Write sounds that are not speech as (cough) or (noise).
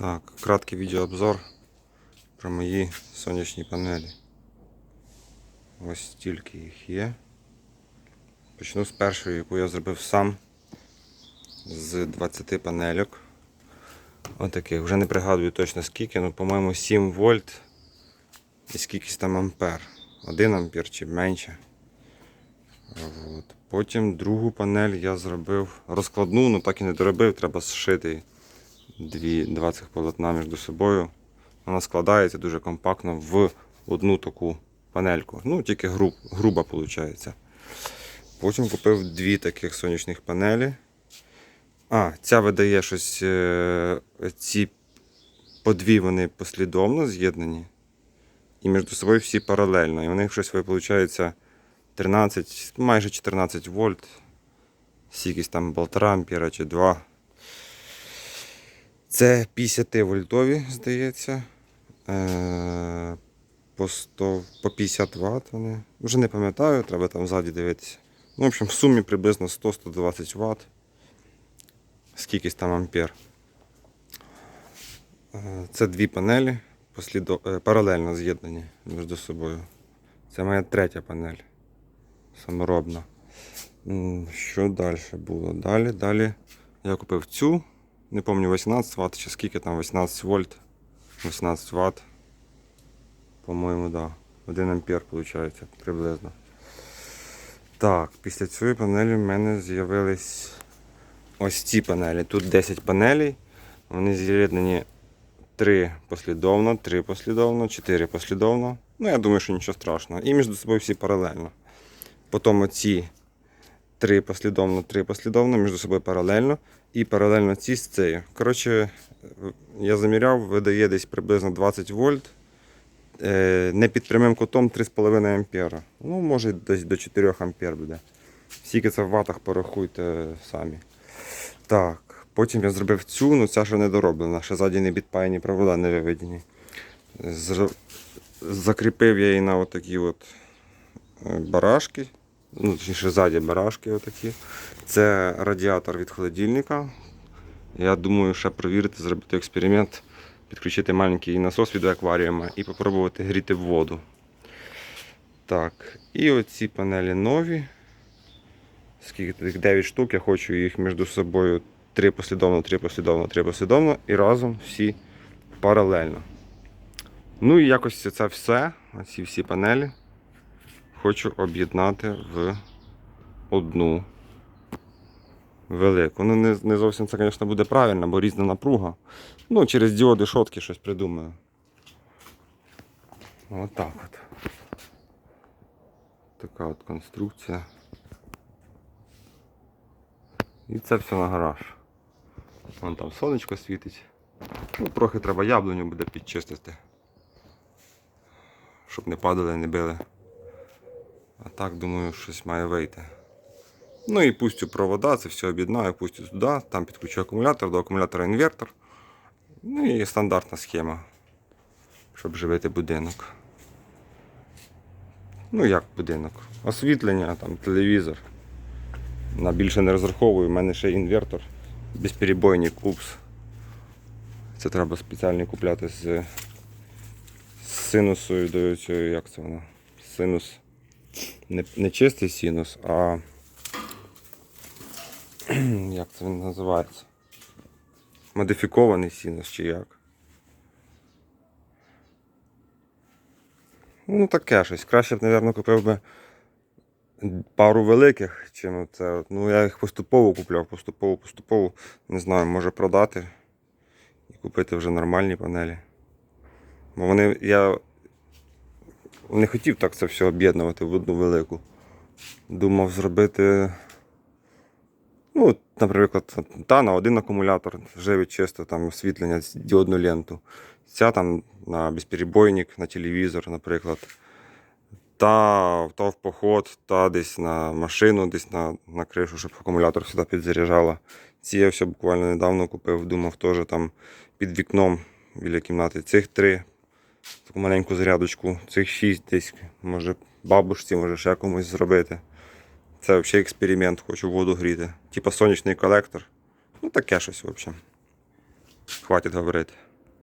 Так, краткий відеообзор про мої сонячні панелі. Ось стільки їх є. Почну з першої, яку я зробив сам з 20 панельок. Отаких. Вже не пригадую точно скільки, ну, по-моєму, 7 вольт і скількись там ампер. 1 ампер чи менше. От. Потім другу панель я зробив розкладну, ну так і не доробив, треба зшити дві, два цих полотна між собою. Вона складається дуже компактно в одну таку панельку. Ну, тільки груб, груба виходить. Потім купив дві таких сонячних панелі. А, ця видає щось. е, Ці по дві вони послідовно з'єднані. І між собою всі паралельно. І у них щось виходить 13, майже 14 вольт. Скількись там 1,5 ампера чи 2. Це 50 вольтові, здається. Е, По, 100, по 50 Вт вони. Вже не пам'ятаю, треба там ззаді дивитися. Ну, в общем, в сумі приблизно 100-120 Вт. Скількись там ампер. Е, Це дві панелі послідо... е, паралельно з'єднані між собою. Це моя третя панель. Саморобна. Що далі було? Далі, далі я купив цю. Не пам'ятаю 18 Вт чи скільки там 18 вольт. 18 Вт. По-моєму, да. 1 ампер виходить приблизно. Так, після цієї панелі в мене з'явились ось ці панелі. Тут 10 панелей. Вони з'єднані 3 послідовно, 3 послідовно, 4 послідовно. Ну, я думаю, що нічого страшного. І між собою всі паралельно. Потім оці 3 послідовно, 3 послідовно, між собою паралельно. І паралельно ці з цією. Коротше, я заміряв, видає десь приблизно 20 вольт. Е, Не під прямим кутом 3,5 ампера. Ну, може десь до 4 ампер буде. Скільки це в ватах порахуйте самі. Так, потім я зробив цю, ну ця ще не дороблена, ще ззаді не підпаяні провода не виведені. Закріпив я її на отакі от е, барашки. Ну, точніше, ззаді барашки отакі. Це радіатор від холодильника. Я думаю, ще провірити, зробити експеримент, підключити маленький насос від акваріума і спробувати гріти воду. Так, і оці панелі нові. Скільки тих 9 штук, я хочу їх між собою 3 послідовно, 3 послідовно, 3 послідовно і разом всі паралельно. Ну і якось це все, ці всі панелі, хочу об'єднати в одну велику. Ну, не, не зовсім це, звісно, буде правильно, бо різна напруга. Ну, через діоди шотки щось придумаю. Отак от. Така от конструкція. І це все на гараж. Вон там сонечко світить. Ну, трохи треба яблуню буде підчистити. Щоб не падали, не били. А так, думаю, щось має вийти. Ну і пустю провода, це все об'єднаю, пустю туди, там підключу акумулятор, до акумулятора інвертор. Ну і стандартна схема, щоб живити будинок. Ну як будинок? Освітлення, там, телевізор. На більше не розраховую, у мене ще інвертор, безперебойник УПС. Це треба спеціальний купляти з синусою до цього, як це воно? Синус. Не, не чистий синус, а (clears throat) як це він називається? Модифікований синус чи як. Ну таке щось. Краще б, мабуть, купив би пару великих, чим це. Ну я їх поступово купляв, поступово, поступово. Не знаю, може продати і купити вже нормальні панелі. Бо вони я не хотів так це все об'єднувати в одну велику. Думав зробити. Ну, наприклад, та на один акумулятор живить чисто там освітлення діодну ленту. Ця там на безперебойник, на телевізор, наприклад. Та, та в поход, та десь на машину, десь на, на кришу, щоб акумулятор сюди підзаряджала. Ці я все буквально недавно купив, думав теж там під вікном біля кімнати. Цих три, таку маленьку зарядочку, цих шість десь, може бабушці, може ще комусь зробити. Це взагалі експеримент, хочу воду гріти. Типа сонячний колектор. Ну таке щось, взагалі. Хватить говорити.